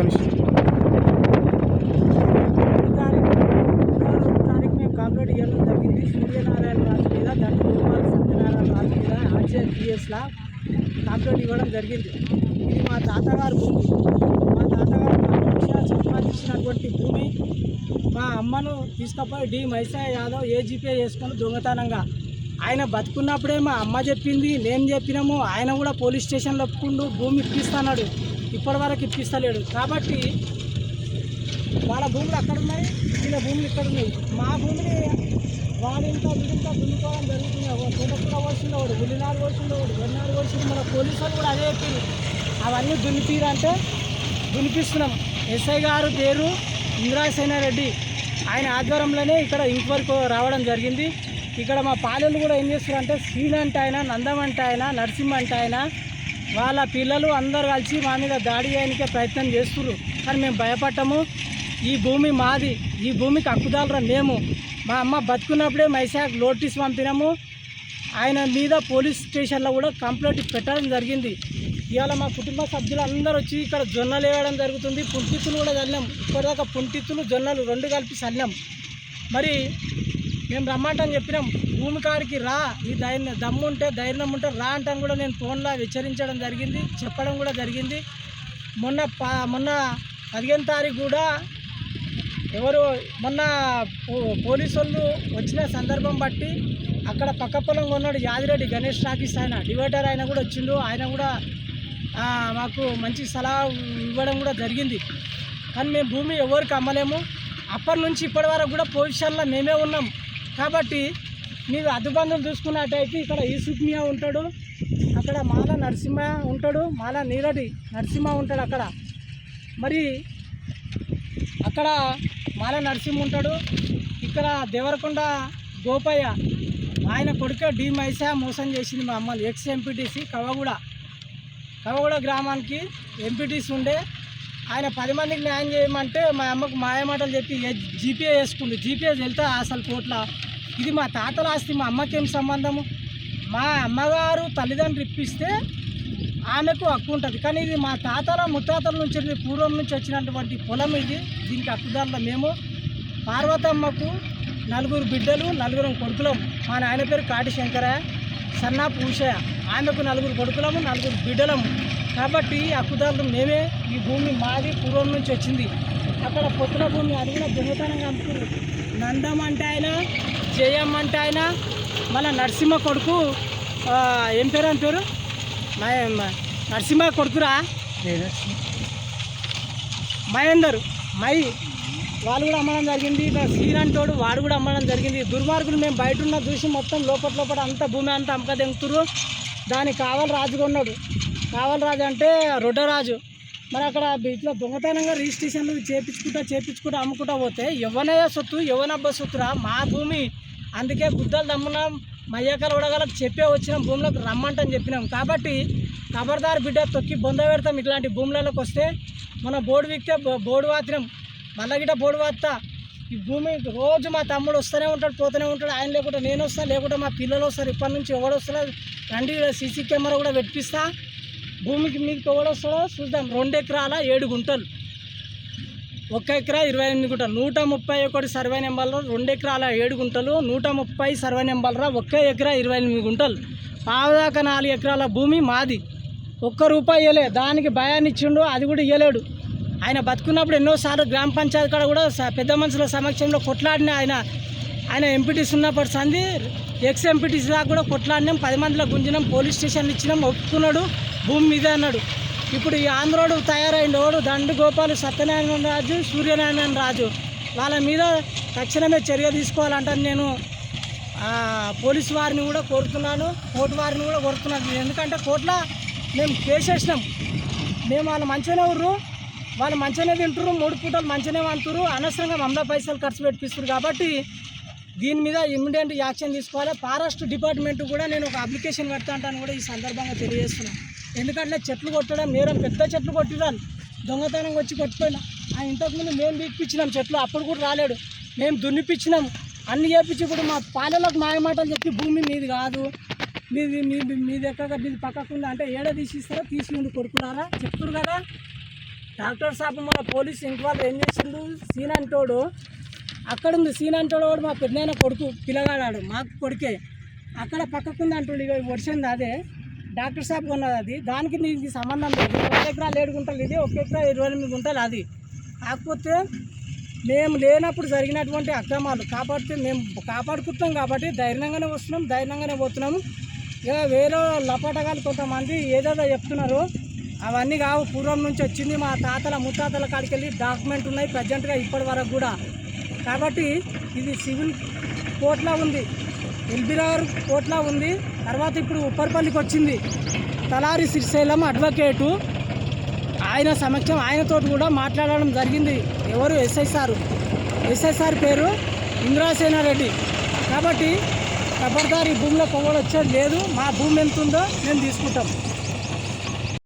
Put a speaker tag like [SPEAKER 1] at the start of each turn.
[SPEAKER 1] నిమిషం
[SPEAKER 2] తారీఖు మేము కాంప్లీట్ చేయడం జరిగింది సూర్యనారాయణ రాజు మీద దాని గోపాల సత్యనారాయణ రాజు మీద ఆర్జీఎన్ పిఎస్లా కంప్లీట్ ఇవ్వడం జరిగింది ఇది మా తాతగారు భూమి మా తాతగారు మా సంపాదించినటువంటి భూమి మా అమ్మను తీసుకుపోయి డి మైసా యాదవ్ ఏజీపీ చేసుకొని దొంగతనంగా. ఆయన బతుకున్నప్పుడే మా అమ్మ చెప్పింది నేను చెప్పినాము ఆయన కూడా పోలీస్ స్టేషన్లో ఒప్పుకుండు భూమి ఇప్పిస్తున్నాడు. ఇప్పటివరకు ఇప్పిస్తలేడు. కాబట్టి వాళ్ళ భూములు అక్కడ ఉన్నాయి వీళ్ళ భూములు ఇక్కడ ఉన్నాయి మా భూమిని వాడింతా వీడింతా దున్నుకోవడం జరుగుతుంది. ఒక తోటకూర వచ్చింది ఒకటి గులినారు వచ్చింది ఒకటి వెన్నారు మన పోలీసు వాళ్ళు కూడా అదే చెప్పింది అవన్నీ దున్నితీరంటే దునిపిస్తున్నాం ఎస్ఐ గారు పేరు ఇంద్రాసేనారెడ్డి ఆయన ఆధ్వర్యంలోనే ఇక్కడ ఇంక్వైరీకి రావడం జరిగింది. ఇక్కడ మా పాలెలు కూడా ఏం చేస్తున్నారంటే శ్రీన్ అంటే ఆయన నందం అంటే ఆయన నరసింహ అంటే ఆయన వాళ్ళ పిల్లలు అందరు కలిసి మా మీద దాడి చేయడానికే ప్రయత్నం చేస్తున్నారు కానీ మేము భయపడటము ఈ భూమి మాది. ఈ భూమికి హక్కుదారురా మేము. మా అమ్మ బతుకున్నప్పుడే మైసాక్ నోటీస్ పంపినాము. ఆయన మీద పోలీస్ స్టేషన్లో కూడా కంప్లైంట్ పెట్టడం జరిగింది. ఇవాళ మా కుటుంబ సభ్యులు అందరూ వచ్చి ఇక్కడ జొన్నలు వేయడం జరుగుతుంది. పుంటిత్తులు కూడా చల్లాం. ఇప్పటిదాకా పుంటిత్తులు జొన్నలు రెండు కలిపి చల్లాం. మరి మేము రమ్మంటాం చెప్పినాం. భూమి కాడికి రా నీ ధైర్యం దమ్ము ఉంటే ధైర్యం ఉంటే రా అంటాం కూడా నేను ఫోన్లో హెచ్చరించడం జరిగింది చెప్పడం కూడా జరిగింది. మొన్న పా మొన్న పదిహేను తారీఖు కూడా ఎవరు మొన్న పో- పోలీసు వాళ్ళు వచ్చిన సందర్భం బట్టి అక్కడ పక్క పొలం కొన్నాడు యాదిరెడ్డి గణేష్ టాకీస్ ఆయన. డివైడర్ ఆయన కూడా వచ్చిండు. ఆయన కూడా మాకు మంచి సలహా ఇవ్వడం కూడా జరిగింది. కానీ మేము భూమి ఎవరికి అమ్మలేము. అప్పటి నుంచి ఇప్పటి వరకు కూడా పొజిషన్లో మేమే ఉన్నాం. కాబట్టి మీరు అద్దుబందులు చూసుకున్నట్టయితే ఇక్కడ ఈసుక్మియా ఉంటాడు అక్కడ మాల నరసింహ ఉంటాడు మాల నీరడి నరసింహ ఉంటాడు అక్కడ. మరి అక్కడ మాల నరసింహ ఉంటాడు ఇక్కడ దేవరకొండ గోపయ్య ఆయన కొడుకే డి మైసా మోసం చేసింది మా అమ్మని ఎక్స్ ఎంపీటీసీ కవగూడ. కవగూడ గ్రామానికి ఎంపీటీసీ ఉండే ఆయన పది మందికి న్యాయం చేయమంటే మా అమ్మకు మాయమాటలు చెప్పి జీపీఏ వేసుకుంది. జీపీఏ వెళ్తే అసలు కోట్ల? ఇది మా తాతల ఆస్తి మా అమ్మకేం సంబంధము? మా అమ్మగారు తల్లిదండ్రులు ఇప్పిస్తే ఆమెకు హక్కు ఉంటుంది. కానీ ఇది మా తాతల ముత్తాతల నుంచి పూర్వం నుంచి వచ్చినటువంటి పొలం ఇది. దీనికి హక్కుదారుల మేము. పార్వతమ్మకు నలుగురు బిడ్డలు నలుగురు కొడుకులం. మా నాయన పేరు కాటి శంకరయ్య సన్నా పూషయ్య ఆమెకు నలుగురు కొడుకులము నలుగురు బిడ్డలము. కాబట్టి హక్కుదారులు మేమే. ఈ భూమి మాది పూర్వం నుంచి వచ్చింది. అక్కడ పొత్తుల భూమి అడిగిన దొంగతనంగా అమ్ముకున్నారు నందం అంటే ఆయన చేయమంటే ఆయన మళ్ళీ నరసింహ కొడుకు ఏం పేరు అని పేరు? మా- నరసింహ కొడుకురా? మహేందర్ మై వాళ్ళు కూడా అమ్మడం జరిగింది. ఇక్కడ శ్రీరంటోడు వాడు కూడా అమ్మడం జరిగింది. దుర్మార్గులు మేము బయట ఉన్న చూసి మొత్తం లోపల లోపల అంతా భూమి అంతా అమ్మక దింగుతురు దానికి కావాలి రాజుగా కొన్నాడు కావాలి రాజు అంటే రొడ్డరాజు. మరి అక్కడ ఇట్లా దొంగతనంగా రిజిస్ట్రేషన్లు చేపించుకుంటా చేపించుకుంటా అమ్ముకుంటా పోతే ఎవనయ్య సొత్తు ఎవనబ్బ సొత్తురా? మా భూమి అందుకే గుద్దలు దమ్మున్నాం మయ్యాకలు ఉడగలకు చెప్పే వచ్చిన భూములకు రమ్మంటని చెప్పినాం. కాబట్టి ఖబర్దార్ బిడ్డ తొక్కి బొంద పెడతాం ఇట్లాంటి భూములలోకి వస్తే మన బోర్డు విక్తే బో- బోర్డు వాత్రం మళ్ళా గిట్ట బోర్డు వాత్తా. ఈ భూమి రోజు మా తమ్ముడు వస్తూనే ఉంటాడు పోతూనే ఉంటాడు. ఆయన లేకుండా నేను వస్తాను లేకుంటే మా పిల్లలు వస్తారు. ఇప్పటి నుంచి ఎవడు వస్తారో రండి సీసీ కెమెరా కూడా పెట్టిస్తా. భూమికి మీకు ఎవడు వస్తాడో చూద్దాం. రెండు ఎకరాల ఏడు గుంటలు. ఒక్క ఎకరా ఇరవై ఎనిమిది గుంటలు. నూట ముప్పై ఒకటి సర్వే నెంబర్లో రెండు ఎకరాల ఏడు గుంటలు నూట ముప్పై సర్వే నెంబర్లో ఒక్క ఎకరా ఇరవై ఎనిమిది గుంటలు. పావుదాకా నాలుగు ఎకరాల భూమి మాది. ఒక్క రూపాయి ఇవ్వలే దానికి భయాన్ని ఇచ్చిండు అది కూడా ఇవ్వలేడు ఆయన బతుకున్నప్పుడు ఎన్నోసార్లు గ్రామ పంచాయతీ కాడ కూడా పెద్ద మనుషుల సమక్షంలో కొట్లాడిన ఆయన. ఆయన ఎంపీటీసీ ఉన్నప్పటి సంది ఎక్స్ ఎంపీటీసీ దాకా కూడా కొట్లాడినాం. పది మందిలో గుంజినాం పోలీస్ స్టేషన్లు ఇచ్చినాం ఒప్పుకున్నాడు. భూమి మీదే అన్నాడు. ఇప్పుడు ఈ ఆంధ్రోడు తయారైన వాడు దండు గోపాలు సత్యనారాయణ రాజు సూర్యనారాయణ రాజు. వాళ్ళ మీద తక్షణమే చర్య తీసుకోవాలంటాను నేను పోలీస్ వారిని కూడా కోరుతున్నాను కోర్టు వారిని కూడా కోరుతున్నాను. ఎందుకంటే కోర్టులో మేము కేసేసినాం మేము వాళ్ళు మంచిగానే ఉర్రు. వాళ్ళు మంచిగానే తింటారు మూడు పూటలు మంచిగానే వంతురు అనవసరంగా మమ్మల్ని పైసలు ఖర్చు పెట్టిస్తారు కాబట్టి దీని మీద ఇమ్మీడియట్ యాక్షన్ తీసుకోవాలి. ఫారెస్ట్ డిపార్ట్మెంట్ కూడా నేను ఒక అప్లికేషన్ పెడతా అంటాను కూడా ఈ సందర్భంగా తెలియజేస్తున్నాను. ఎందుకంటే చెట్లు కొట్టడం నేరం పెద్ద చెట్లు కొట్టిరాను దొంగతనం వచ్చి కొట్టిపోయినా ఆ ఇంతకుముందు మేము బీక్పించినాం చెట్లు అప్పుడు కూడా రాలేడు మేము దున్నిపించినాం. అన్ని చేపించి ఇప్పుడు మా పాలలకు మాయమాటలు చెప్పి భూమి మీది కాదు. మీది మీది మీది ఎక్కడ మీది పక్కకుండా అంటే ఏడ తీసిస్తారో తీసి ఉండి కొడుకున్నారా చెప్తున్నారు కదా. డాక్టర్ సాబ్ మన పోలీస్ ఇంక్వైరీ ఏం చేసిండు? సీన్ అంటోడు అక్కడ ఉంది సీన్ అంటాడు వాడు మా పెద్దనాయన కొడుకు పిల్లగాడాడు మాకు కొడుకే. అక్కడ పక్కకుంది అంటుండు ఇక వర్షంది అదే. డాక్టర్ సాబ్ ఉన్నది అది. దానికి నీకు సంబంధం లేదు. ఒక ఎకరాలు ఏడు గుంటలు ఇది ఒక ఎకరా ఇరవై ఎనిమిది గుంటలు అది. కాకపోతే మేము లేనప్పుడు జరిగినటువంటి అక్రమాలు కాబట్టి మేము కాపాడుకుంటాం కాబట్టి ధైర్యంగానే వస్తున్నాం ధైర్యంగానే పోతున్నాము ఇక వేరే లపాటగాలు కొంతమంది ఏదేదో చెప్తున్నారు. అవన్నీ కావు. పూర్వం నుంచి వచ్చింది మా తాతల ముత్తాతల కాడికి వెళ్ళి డాక్యుమెంట్ ఉన్నాయి ప్రజెంట్గా ఇప్పటి వరకు కూడా. కాబట్టి ఇది సివిల్ కోర్టులో ఉంది. ఎల్బిరార్ కోర్టులో ఉంది. తర్వాత ఇప్పుడు ఉప్పర్పల్లికి వచ్చింది. తలారి శ్రీశైలం అడ్వకేటు. ఆయన సమక్షం ఆయనతో కూడా మాట్లాడడం జరిగింది. ఎవరు? SI sir. ఎస్ఐ సార్ పేరు ఇంద్రాసేనారెడ్డి కాబట్టి ఖబర్దార్ ఈ భూమిలో పొగలు వచ్చేది లేదు. మా భూమి ఎంత ఉందో మేము తీసుకుంటాం.